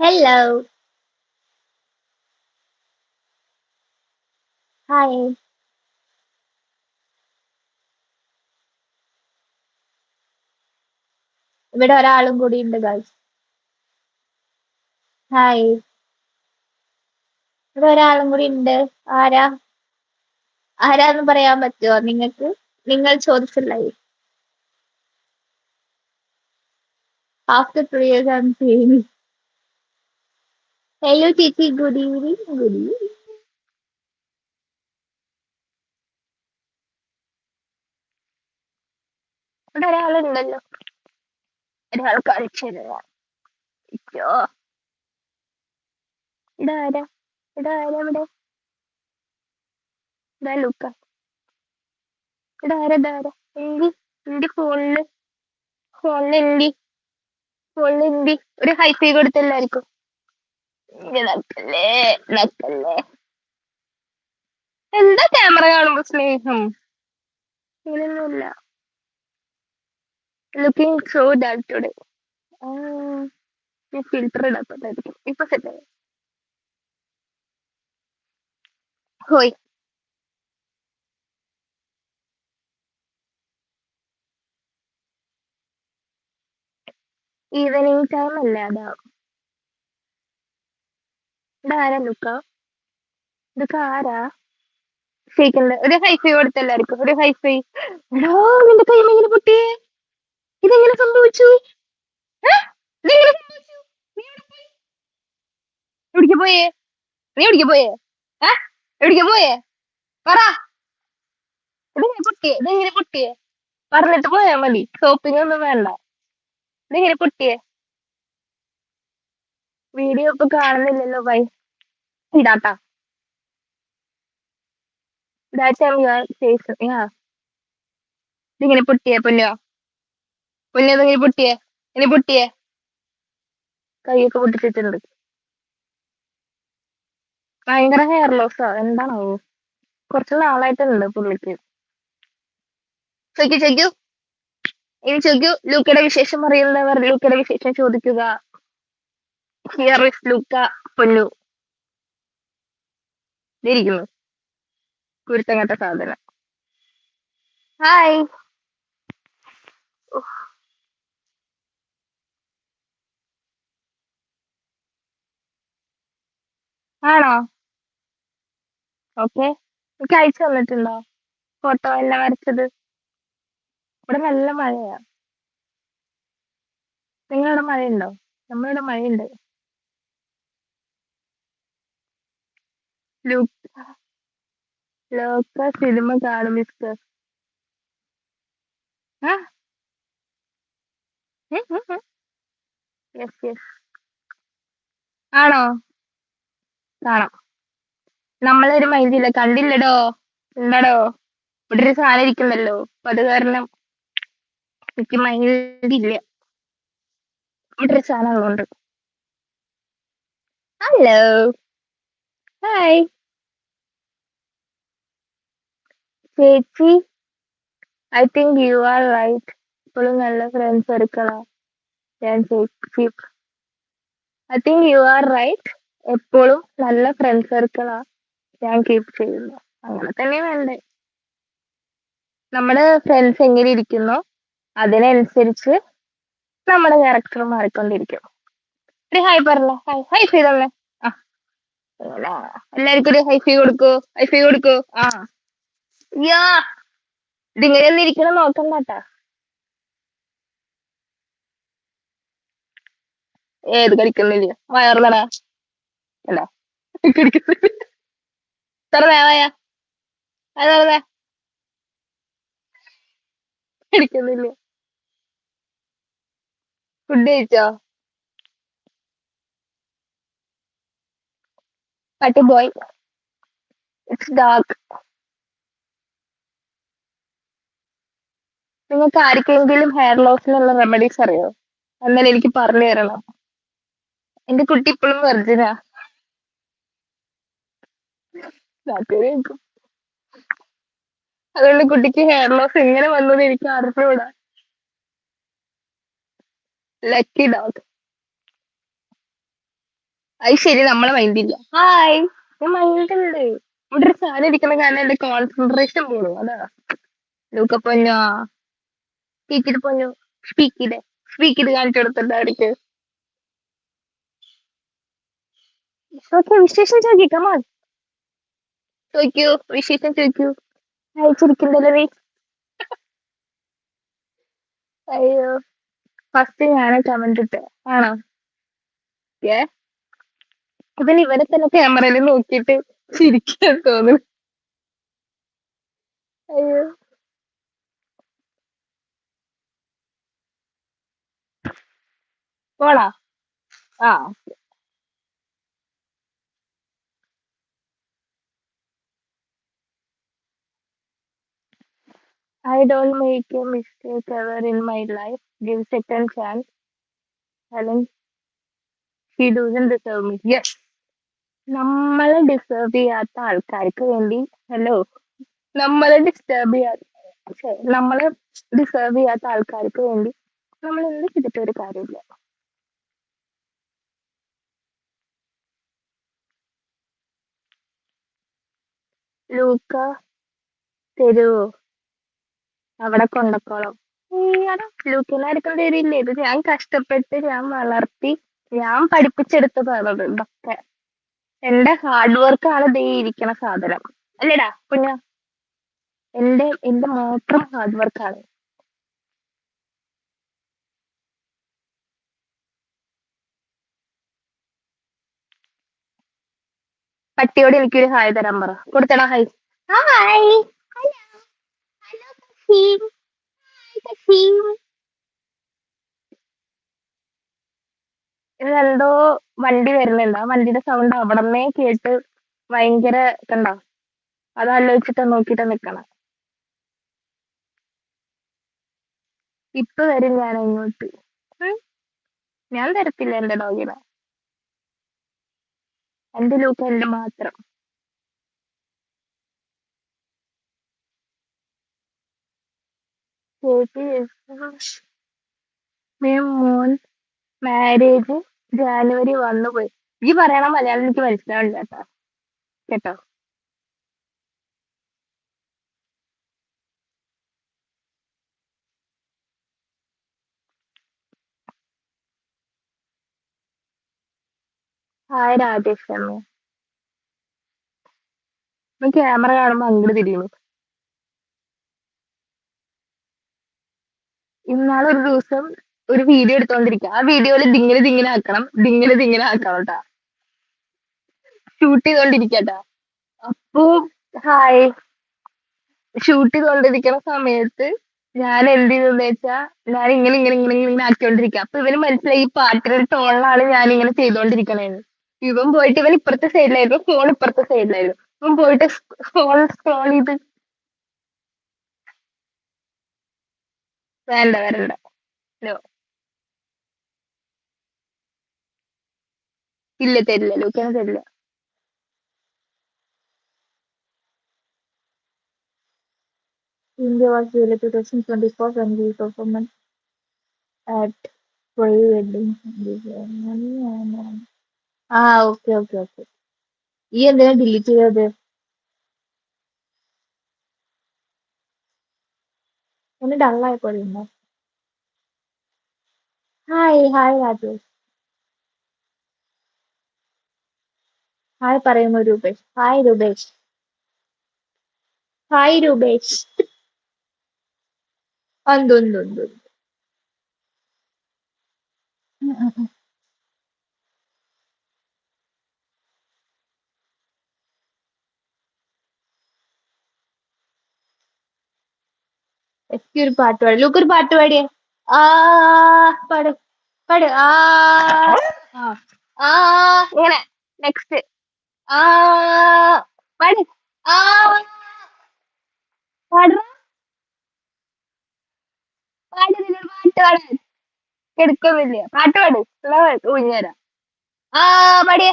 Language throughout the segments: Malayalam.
Hello. Hi. ഇവിടെ ഒരാളും കൂടി ഉണ്ട് ഗൈസ് ഹായ് ഇവിടെ ഒരാളും കൂടി ഉണ്ട്. ആരാ? ആരാന്ന് പറയാൻ പറ്റുമോ നിങ്ങൾക്ക്? നിങ്ങൾ ചോദിച്ചില്ലായി after three years I'm seeing hello Titi. Good evening. Good evening. ഇവിടെ ഒരാളുണ്ടല്ലോ. ഒരാൾ കളിച്ചു തരാം അയ്യോ ആരാ ഇവിടെ? ലൂക്ക. ഇവിടെ ആരാ എന്തി എന്റെ ഫോണിൽ. ഫോണിൽ എന്തി ഫോണിൽ എന്തി ഒരു ഹൈഫൈ കൊടുത്തെല്ലാവർക്കും എന്താ ക്യാമറ കാണുമ്പോ സ്നേഹം? ഇങ്ങനെയൊന്നുമില്ല ലുക്കിംഗ് സോ ഡാൽ ഞാൻ ഫിൽറ്റർ ഇടാത്തതായിരിക്കും. ഇപ്പൊ സെറ്റ് ആയി. ഹോയ്. ഈവനിങ് ടൈം അല്ലേ അതാ. ആരാ ലുക്ക? ഇതൊക്കെ ആരാ? ഷെയ്ക്കണ്ട ഒരു ഹൈഫൈ കൊടുത്ത എല്ലാവർക്കും ഒരു ഹൈഫൈ എടാ നിന്റെ കൈ ഇങ്ങനെ പൊട്ടിയേ ഇതെങ്ങനെ സംഭവിച്ചു? എവിടേക്ക് പോയേ? നീ എവിടേക്ക് പോയേ? ഏ? എവിടേക്ക് പോയേ? പറ. ഇതെങ്ങനെ പൊട്ടിയേ? ഇതെങ്ങനെ പൊട്ടിയേ? പറഞ്ഞിട്ട് പോയാ മതി. ഷോപ്പിംഗ് ഒന്നും വേണ്ട. ഇതെങ്ങനെ പൊട്ടിയേ? വീഡിയോ ഇപ്പൊ കാണുന്നില്ലല്ലോ ബൈ ഇടാട്ടാ. Time you are safe. യാ ഇതിങ്ങനെ പൊട്ടിയേ പൊന്നോ? പൊന്നോ ഇതിങ്ങനെ പൊട്ടിയേ? ഇങ്ങനെ പൊട്ടിയേ? കൈയൊക്കെ പൊട്ടിച്ചിട്ടുണ്ട്. ഭയങ്കര ഹെയർ ലോസാ എന്താണോ കുറച്ച് നാളായിട്ടുണ്ട് പുള്ളിക്ക്. ചോദിക്കൂ ചോദിക്കൂ ഇനി ചോദിക്കൂ ലൂക്കയുടെ വിശേഷം അറിയുന്നവർ ലൂക്കയുടെ വിശേഷം ചോദിക്കുക. ഹിയർ ഇസ് ലൂക്ക പൊന്നു. ഇരിക്കുന്നു. കുരുത്തങ്ങത്തെ സാധനം. ഹായ് ആണോ? ഓക്കെ എനിക്ക് അയച്ചു തന്നിട്ടുണ്ടോ? ഫോട്ടോ എല്ലാം വരച്ചത്? ഇവിടെ നല്ല മഴയാ. നിങ്ങളുടെ മഴയുണ്ടോ? നമ്മളിവിടെ മഴയുണ്ട്. ലൂക്ക സിനിമ കാണും മിസ്റ്റർ യെസ് യെസ് ആണോ? കാണാം. നമ്മളൊരു മൈൻഡില്ല കണ്ടില്ലടോ? ഉണ്ടടോ ഇവിടെ ഒരു സാധനം ഇരിക്കുന്നല്ലോ അപ്പൊ അത് കാരണം എനിക്ക് മൈൻഡില്ല ഇവിടെ ഒരു സാധനം ഉള്ളതുകൊണ്ട്. ഹലോ ഹായ് ചേച്ചി I think you are right ഇപ്പോഴും നല്ല ഫ്രണ്ട്സ് എടുക്കളാ ഞാൻ ചേച്ചി. I think you are right എപ്പോഴും നല്ല ഫ്രണ്ട് സർക്കിളാ ഞാൻ കീപ്പ് ചെയ്യുന്നു. അങ്ങനെ തന്നെ വേണ്ടേ. നമ്മുടെ ഫ്രണ്ട്സ് എങ്ങനെ ഇരിക്കുന്നോ? അതിനനുസരിച്ച് നമ്മുടെ ക്യാരക്ടർ മാറിക്കൊണ്ടിരിക്കും. ഒരു ഹായ് പറഞ്ഞ? ഹായ് ഹൈ ചെയ്തല്ലേ ആ. എല്ലാവർക്കും ഒരു ഹൈഫൈ കൊടുക്കൂ. ഹൈഫൈ കൊടുക്കൂ. ആ. യാ. ഇതിങ്ങനെ ഒന്നും ഇരിക്കണം നോക്കണ്ടാട്ടാ ഏത് കടിക്കുന്നില്ല വയറുന്നടാ അല്ല. കടിക്കുന്നില്ല തുറന്നേ വായ അത് തുറന്നേ കടിക്കുന്നില്ല ഫുഡ് കഴിച്ചോ? പട്ടി ബോയ് ഇറ്റ്സ് ഡോഗ് നിങ്ങൾക്ക് ആർക്കെങ്കിലും ഹെയർ ലോസിനുള്ള റെമഡീസ് അറിയോ? എന്നാൽ എനിക്ക് പറഞ്ഞു തരണം. എന്റെ കുട്ടി ഇപ്പോഴും വെർജിനാ അതുകൊണ്ട് കുട്ടിക്ക് ഹെയർ ലോസ് എങ്ങനെ വന്നത് എനിക്ക് അറിഞ്ഞൂടാ. ലക്കി ഡോഗ് അത് ശരി നമ്മളെ മൈൻഡ് ഇല്ല. ഹായ് ഞാൻ മൈൻഡുണ്ട് ഇവിടെ ഒരു സാധനം ഇരിക്കുന്ന കാരണം എന്റെ കോൺസെൻട്രേഷൻ പോണു. അതാ. ലൂക്ക പൊന്നോ സ്പീക്ക് ഇത് പൊന്നു സ്പീക്ക് ഇത് സ്പീക്ക് ഇത് കാണിച്ചു കൊടുത്തിട്ട് അവർക്ക്. ഓക്കെ വിശേഷം ചോദിക്കൂ കമോൺ ചോദിക്കൂ വിശേഷം ചോദിക്കൂ. അയച്ചിരിക്കുന്നല്ലോ നീ അയ്യോ ഫസ്റ്റ് ഞാനാ കമന്റ് ഇട്ടെ ആണോ? ഏ ഇവൻ ഇവനെ തന്നെ ക്യാമറയിൽ നോക്കിയിട്ട് ചിരിക്കാൻ തോന്നുന്നു. അയ്യോ. പോണാ ആ I don't make a mistake ever in my life. Give second chance. Helen, she doesn't deserve me. Yes. നമ്മളെ ഡിസ്റ്റർബ് ചെയ്യാത്ത ആൾക്കാർക്ക് വേണ്ടി ഹലോ നമ്മളെ ഡിസ്റ്റർബ് ചെയ്യാത്ത നമ്മൾ നമ്മളെ ഡിസേർവ് ചെയ്യാത്ത ആൾക്കാർക്ക് വേണ്ടി നമ്മൾ എന്ത് ചെയ്തിട്ട് ഒരു കാര്യമില്ല ലൂക്ക തരുവോ അവിടെ കൊണ്ടക്കോളം. ഈയടാ ആർക്കും തരില്ലേ ഇത് ഞാൻ കഷ്ടപ്പെട്ട് ഞാൻ വളർത്തി ഞാൻ പഠിപ്പിച്ചെടുത്തതാണ് ഇത് ഇതൊക്കെ. എന്റെ ഹാർഡ് വർക്ക് ആണ് ദേ ഇരിക്കണ സാധനം. അല്ലേടാ കുഞ്ഞ. എന്റെ എന്റെ മാത്രം ഹാർഡ് വർക്ക് ആണ്. പട്ടിയോട് എനിക്കൊരു ഹായ് തരാൻ പറ. കൊടുത്തടാ ഹായ്. ഹായ്. ഹലോ. ഇതെന്തോ വണ്ടി വരുന്നുണ്ട്. ആ വണ്ടിയുടെ സൗണ്ട് അവിടന്നേ കേട്ട് ഭയങ്കര കണ്ടോ അതാലോചിച്ചിട്ട് നോക്കിട്ട് നിക്കണം. ഇപ്പൊ വരും ഞാൻ ഇങ്ങോട്ട് ഞാൻ തരത്തില്ല എന്റെ ഡോഗിനെ ലൂക്ക് എന്റെ മാത്രം. മോൻ മാരേജ് ജാനുവരി വന്നു പോയി. ഈ പറയണ മലയാളം എനിക്ക് മനസ്സിലാവില്ല കേട്ടോ. കേട്ടോ? ഹായ് രാജേഷ് അമ്മ ക്യാമറ കാണുമ്പോ അങ്ങോട്ട് തിരിയുന്നു ഇന്നാളെ ഒരു ദിവസം ഒരു വീഡിയോ എടുത്തോണ്ടിരിക്കുക ആ വീഡിയോയിൽ ദിങ്ങനെ ദിങ്ങനെ ആക്കണം. ദിങ്ങനെ ദിങ്ങനെ ആക്കണം കേട്ടാ ഷൂട്ട് ചെയ്തോണ്ടിരിക്കട്ടാ അപ്പൊ ഹായ് ഷൂട്ട് ചെയ്തോണ്ടിരിക്കണ സമയത്ത് ഞാൻ എന്ത് ചെയ്തെന്ന് വെച്ചാ ഞാൻ ഇങ്ങനെ ഇങ്ങനെ ഇങ്ങനെ ഇങ്ങനെ ആക്കിക്കൊണ്ടിരിക്കുക അപ്പൊ ഇവന് മനസ്സിലായി ഈ പാട്ടിന്റെ ടോണിലാണ് ഞാൻ ഇങ്ങനെ ചെയ്തോണ്ടിരിക്കണേന്ന്. ഇവൻ പോയിട്ട് ഇവൻ ഇപ്പുറത്തെ സൈഡിലായിരുന്നു ഫോൺ ഇപ്പുറത്തെ സൈഡിലായിരുന്നു ഇവൻ പോയിട്ട് ഫോൺ സ്ക്രോൾ ചെയ്ത്. വേണ്ട വരണ്ട No. ഇല്ല തരില്ല. ലൂക്കാന് തരില്ല. India was twenty 2024 when we performed at pre-wedding ആ ഓക്കെ ഓക്കെ ഓക്കെ. ഈ എന്തിനാ ഡിലീറ്റ് ചെയ്തത്? ഒന്ന് ഡള്ളായപ്പോലെ ഉണ്ടോ ഹായ് ഹായ് രാജേഷ് ഹായ് പറയുന്നു രൂപേഷ്. ഹായ് രൂപേഷ്. ഹായ് രൂപേഷ്. ഉണ്ട് ഉണ്ട് ഉണ്ട് എത്തി ഒരു പാട്ട് പാടി. ലൂക്ക് ഒരു പാട്ട് പാടിയെ. ആ പാട് പാട്. ആ ആ ഇങ്ങനെ നെക്സ്റ്റ് ആ പാട്. ആ പാടുക പാട്ട് പാടാൻ. എടുക്കുന്നില്ല പാട്ട് പാട്. എന്നാ ഊഞ്ഞുതരാം ആ പാടിയേ.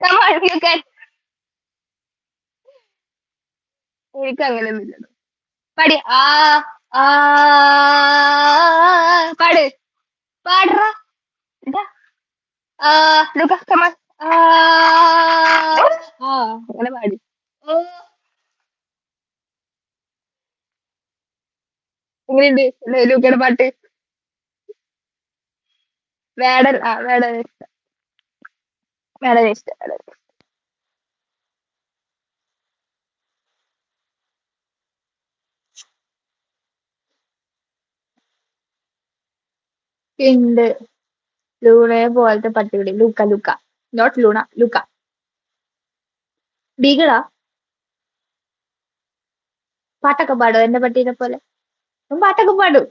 കമാൺ യു ക്യാൻ എനിക്ക് അങ്ങനെയൊന്നുമില്ല പാടി ആ. ആ പാട്. പാടറ. അങ്ങനെ പാടി. എങ്ങനെയുണ്ട്? ലൂക്കയുടെ പാട്ട്? വേടൻ ആ വേടൻ ഇഷ്ടം വേടൻ ഇഷ്ടം ഉണ്ട് ലൂണയെ പോലത്തെ പട്ടികളി. ലൂക്ക ലൂക്ക. നോട്ട് ലൂണ ലൂക്ക. ബീഗളാ? പാട്ടൊക്കെ പാടും എന്റെ പട്ടീനെ പോലെ? പാട്ടൊക്കെ പാടും.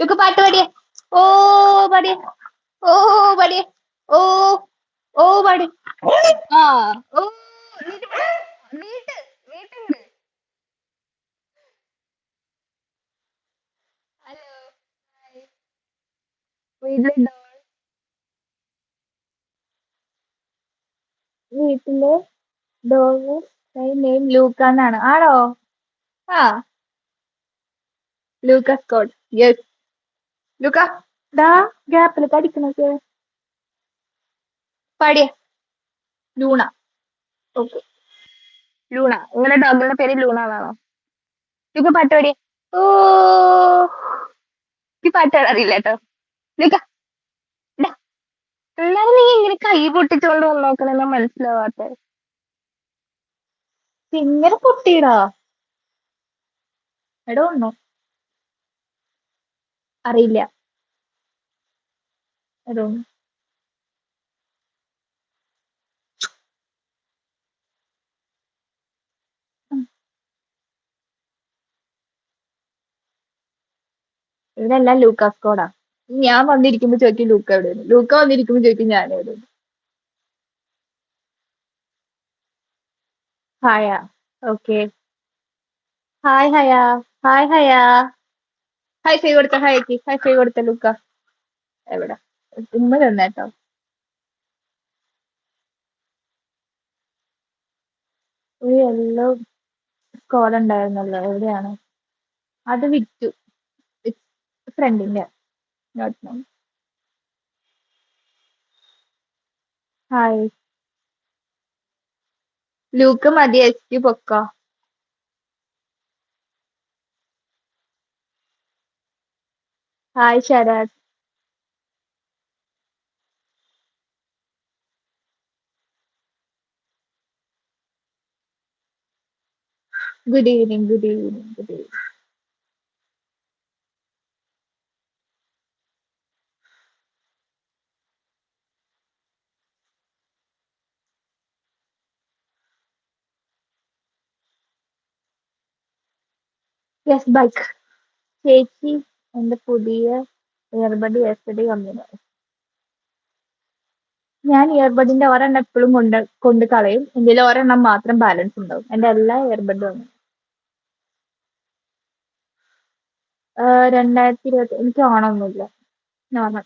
ലുക്ക പാട്ട് പാടിയേ. ഓ പാടിയേ. ഓ പാടിയേ. ഓ ഓ പാടി. ആ ഓ. നീട്ട് പാട്. നീട്ട് നീട്ടുണ്ട് ഹലോ വീട്ടിലുണ്ടോ വീട്ടിൽ ഡോഗ് നെയിം ലൂക്ക എന്നാണ് ആണോ? ആ. ലൂക്ക സ്കോട്ട്. യെസ് ലൂക്ക ദാ ഗ്യാപ്പിൽ കടിക്കണൊക്കെ പാടിയേ ലൂണ. ഓക്കെ. ലൂണ. നിങ്ങളുടെ ഡോഗിന്റെ പേര് ലൂണ എന്നാണോ ലൂക്ക പാട്ട് പാടിയ. ഓ. ഈ പാട്ട് അറിയില്ല കേട്ടോ. എന്നാലും നീ ഇങ്ങനെ കൈ പൊട്ടിച്ചോണ്ട് വന്ന് നോക്കണെന്ന് മനസ്സിലാവാത്ത. ഇങ്ങനെ പൊട്ടിയിടാ. എടോ ഉണ്ടോ അറിയില്ല. എടോ ഇവരെല്ലാം ലൂക്കാസ് കോഡാ. ഞാൻ വന്നിരിക്കുമ്പോ ചോദിക്കും ലൂക്ക എവിടെയാണ്? ലൂക്ക വന്നിരിക്കുമ്പോ ചോദിക്കും ഞാൻ എവിടെയാണ്? ഹായ. ഓക്കെ. ഹായ് ഹയ. ഹായ് ഹയ. ഹായ് ഫൈ കൊടുത്ത ഹായ്ക്ക് ഹായ് ഫൈ കൊടുത്ത ലൂക്ക. എവിടെ? ഉമ്മ തന്നേട്ടോ. ഒരു യെല്ലോ സ്കോഡ് ഉണ്ടായിരുന്നല്ലോ എവിടെയാണ്? അത് വിറ്റു. ഫ്രണ്ടിന്റെ നോട്ട് നോ ഹായ് ലൂക്ക് മതി എസ് ക്യു പൊക്ക. Hi Sharath. Good evening good evening good evening yes bike ചേച്ചി എന്റെ പുതിയ ഇയർബഡ് യെസ്റ്റഡേ വന്നിരുന്നു ഞാൻ ഇയർബഡിന്റെ ഒരെണ്ണം എപ്പോഴും കൊണ്ട് കൊണ്ട് കളയും. എന്റെ ഒരെണ്ണം മാത്രം ബാലൻസ് ഉണ്ടാവും. എന്റെ എല്ലാ ഇയർബഡും ആഹ് രണ്ടായിരത്തി ഇരുപത്തി എനിക്ക് ഓണമൊന്നുമില്ല. നോർമൽ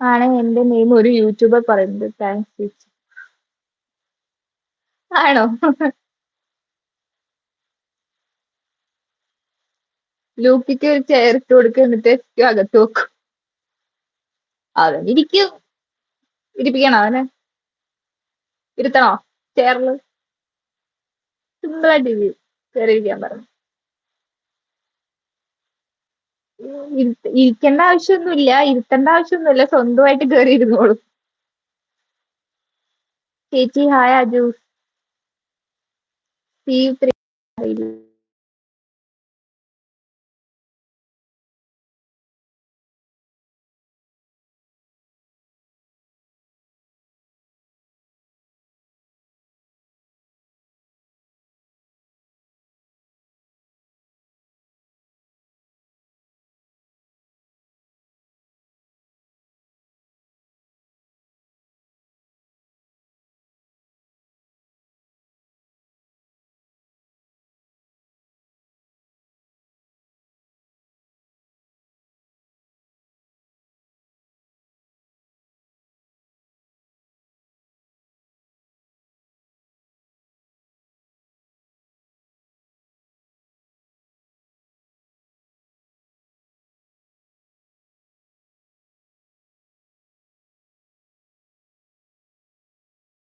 ആണ് എന്റെ നെയിം ഒരു യൂട്യൂബർ പറയുന്നത്. താങ്ക്സ് ചേച്ചി. ആണോ? ലൂക്കിക്ക് ഒരു ചെയർ ഇട്ട് കൊടുക്കുക എന്നിട്ട് എസ്ക്യു അകത്ത് വെക്കും. അവൻ ഇരിക്കും. ഇരിപ്പിക്കണോ അവനെ? ഇരുത്തണോ? ചെയറിൽ സിമ്പിളായിട്ട് ഇരിക്കും കയറിയിരിക്കാൻ പറഞ്ഞു. ഇരിക്കേണ്ട ആവശ്യമൊന്നുമില്ല. ഇരുത്തേണ്ട ആവശ്യമൊന്നുമില്ല. സ്വന്തമായിട്ട് കയറി ഇരുന്നോളൂ. ചേച്ചി ഹായ് അജു. C three